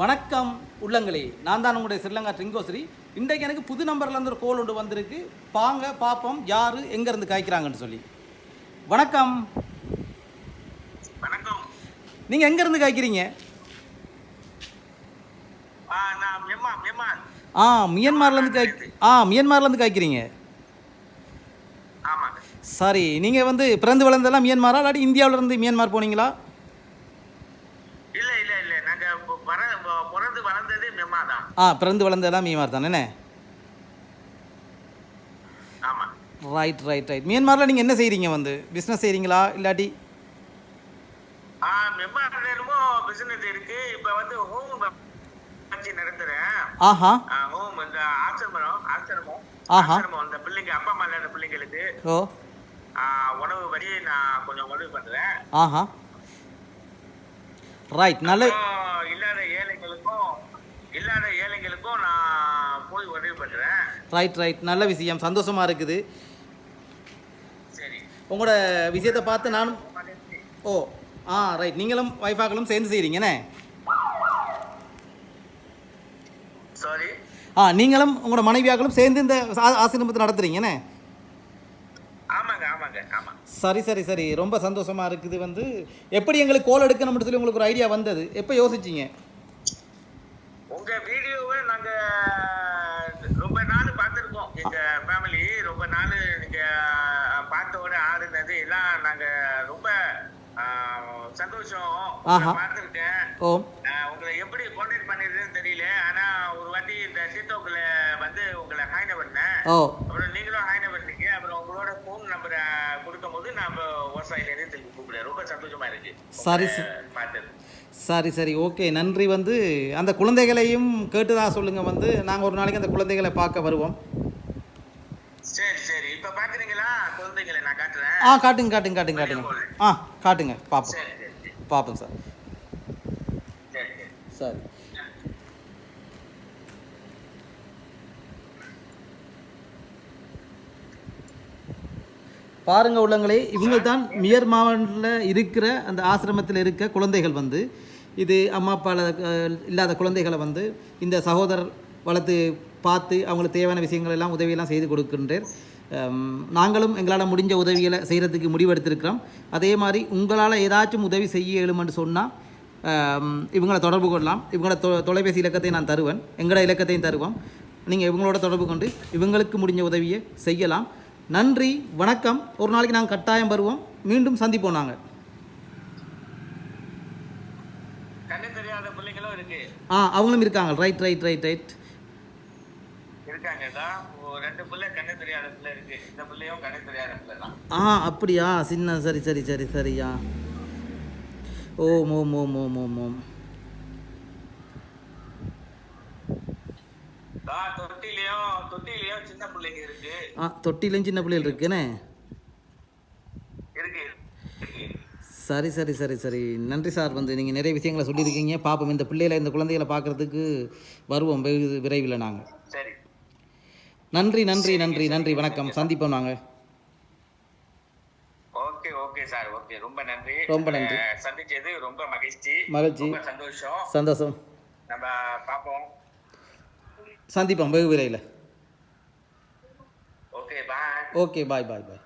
வணக்கம் உள்ளங்களே. நான் தான் உங்களுடைய ஸ்ரீலங்கா ட்ரிங்கோஸ்ரீ இன்றைக்கு எனக்கு புது நம்பர்ல இருந்து ஒரு கோல் ஒன்று வந்திருக்கு. பாங்க பார்ப்போம் யார் எங்கேருந்து காய்க்கிறாங்கன்னு சொல்லி. வணக்கம். வணக்கம். நீங்கள் எங்கேருந்து காய்க்கிறீங்க ஆ, மியன்மார்லேருந்து காய் ஆ மியன்மார்லேருந்து காய்க்கிறீங்க சரி நீங்கள் வந்து பிறந்து வளர்ந்தெல்லாம் மியன்மாரா? இல்லாட்டி இந்தியாவிலேருந்து மியன்மார் போனீங்களா? இல்ல இல்ல இல்ல. நாங்க பிறந்து வளர்ந்தது மெம்மா தான் ஆ பிறந்து வளர்ந்ததெல்லாம் மியன்மார் தானே ஆமா. ரைட் ரைட் ரைட் மியன்மாரில் நீங்கள் என்ன செய்கிறீங்க வந்து? பிஸ்னஸ் செய்கிறீங்களா இல்லாட்டி? என்னமோ பிசினஸ் இருக்கு. இப்ப வந்து ஹோம் வச்சு நடத்துறேன். ஆஹா. ஹோம் இந்த ஆசிரமம் ஆசிரமம். ஆஹா. ஆசிரமம் இந்த பிள்ளைங்க அப்பா அம்மா இல்லாத பிள்ளைங்களுக்கு. ஓ. உணவு வழி நான் கொஞ்சம் உதவி பண்றேன். ஆஹா. ரைட் நல்ல இல்லாத ஏழைகளுக்கும் இல்லாத ஏழைகளுக்கும் நான் போய் உதவி பண்றேன். ரைட் ரைட் நல்ல விஷயம். சந்தோஷமாக இருக்குது. சரி. உங்களோட விஷயத்தை பார்த்து நானும் ஓ ஆ ரைட் நீங்களும் வைஃபாக்களும் சேர்ந்து செய்கிறீங்கண்ணே சாரி ஆ நீங்களும் உங்களோட மனைவியாக்களும் சேர்ந்து இந்த ஆசிரமத்தை நடத்துறீங்கண்ணே ஆமாங்க ஆமாங்க ஆமா சரி சரி சரி. ரொம்ப சந்தோஷமாக இருக்குது வந்து எப்படி எங்களுக்கு கோல் எடுக்கணும்னு சொல்லி உங்களுக்கு ஒரு ஐடியா வந்தது? எப்போ யோசிச்சீங்க? உங்க வீடியோவை நாங்க ரொம்ப நாள் பார்த்துருக்கோம். எங்க ஃபேமிலி ரொம்ப நாள் நீங்க பார்த்தோட ஆடுனது எல்லாம் நாங்க ரொம்ப சந்தோஷம். பார்த்துருக்கேன். உங்களை எப்படி கான்டாக்ட் பண்ணிருக்குன்னு தெரியல. ஆனா ஒரு வாட்டி இந்த டிக்டாக்ல வந்து உங்களை ஹாய்ன பண்ணேன் ஓ அப்புறம் நீங்களும் ஹாய்ன பண்ணீங்க அப்புறம் உங்களோட ஃபோன் நம்பரை கொடுக்கும் போது நான் இப்போ விவசாயில இருந்து திருப்பி கூப்பிடுறேன் ரொம்ப சந்தோஷமா இருக்கு சரி, சரி. பார்த்தது சரி சரி. ஓகே நன்றி வந்து. அந்த குழந்தைகளையும் கேட்டுதா சொல்லுங்கள் வந்து. நாங்கள் ஒரு நாளைக்கு அந்த குழந்தைகளை பார்க்க வருவோம். சரி சரி. இப்ப பாக்குறீங்களா? குழந்தைகளை நான் காட்டுறேன். ஆ காட்டுங்க காட்டுங்க காட்டுங்க காட்டுங்க. ஆ காட்டுங்க. பார்ப்போம். பார்ப்போம் சார். சரி. பாருங்க உள்ளங்களே இவங்க தான் மியர் மாவட்டத்தில் இருக்கிற அந்த ஆசிரமத்தில் இருக்க குழந்தைகள் வந்து இது அம்மா அப்பால இல்லாத குழந்தைகளை வந்து இந்த சகோதரர் வளர்த்து பார்த்து அவங்களுக்கு தேவையான விஷயங்கள் எல்லாம் உதவியெல்லாம் செய்து கொடுக்கின்றேன். நாங்களும் எங்களால் முடிஞ்ச உதவிகளை செய்கிறதுக்கு முடிவெடுத்திருக்கிறோம். அதே மாதிரி உங்களால் ஏதாச்சும் உதவி செய்ய இயலுமென்று சொன்னால் இவங்களை தொடர்பு கொள்ளலாம். இவங்களோட தொ தொலைபேசி இலக்கத்தை நான் தருவேன். எங்களோட இலக்கத்தையும் தருவோம். நீங்கள் இவங்களோட தொடர்பு கொண்டு இவங்களுக்கு முடிஞ்ச உதவியை செய்யலாம். நன்றி வணக்கம். ஒரு நாளைக்கு நாங்கள் கட்டாயம் வருவோம். மீண்டும் சந்திப்போம் நாங்கள் ஆ அவங்களும் இருக்காங்க. ரைட் ரைட் ரைட் ரைட் ஆ அப்படியா? சின்ன சரி சரி சரி சரியா ஓம் ஓம் ஓம் ஓம் ஓம் ஓம். தொட்டிலையும் தொட்டிலையும் சின்ன பிள்ளைங்க இருக்கு. ஆ தொட்டிலையும் சின்ன பிள்ளைகள் இருக்குண்ணே இருக்கு இருக்கு. சரி சரி சரி சரி. நன்றி சார் வந்து நீங்கள் நிறைய விஷயங்களை சொல்லியிருக்கீங்க. பார்ப்போம் இந்த பிள்ளைகளை இந்த குழந்தைகளை பார்க்குறதுக்கு வருவோம் விரைவில் நாங்கள் சரி. நன்றி நன்றி நன்றி நன்றி வணக்கம். சந்திப்போம் நாங்கள் ஓகே ஓகே சார் ஓகே. ரொம்ப நன்றி. ரொம்ப நன்றி. சந்திச்சது ரொம்ப மகிழ்ச்சி. மகிழ்ச்சி. சந்தோஷம். சந்தோஷம். நம்ம பார்ப்போம் சந்திப்போம் வெகு விரைவில். ஓகே பாய் ஓகே பாய் பாய் பாய்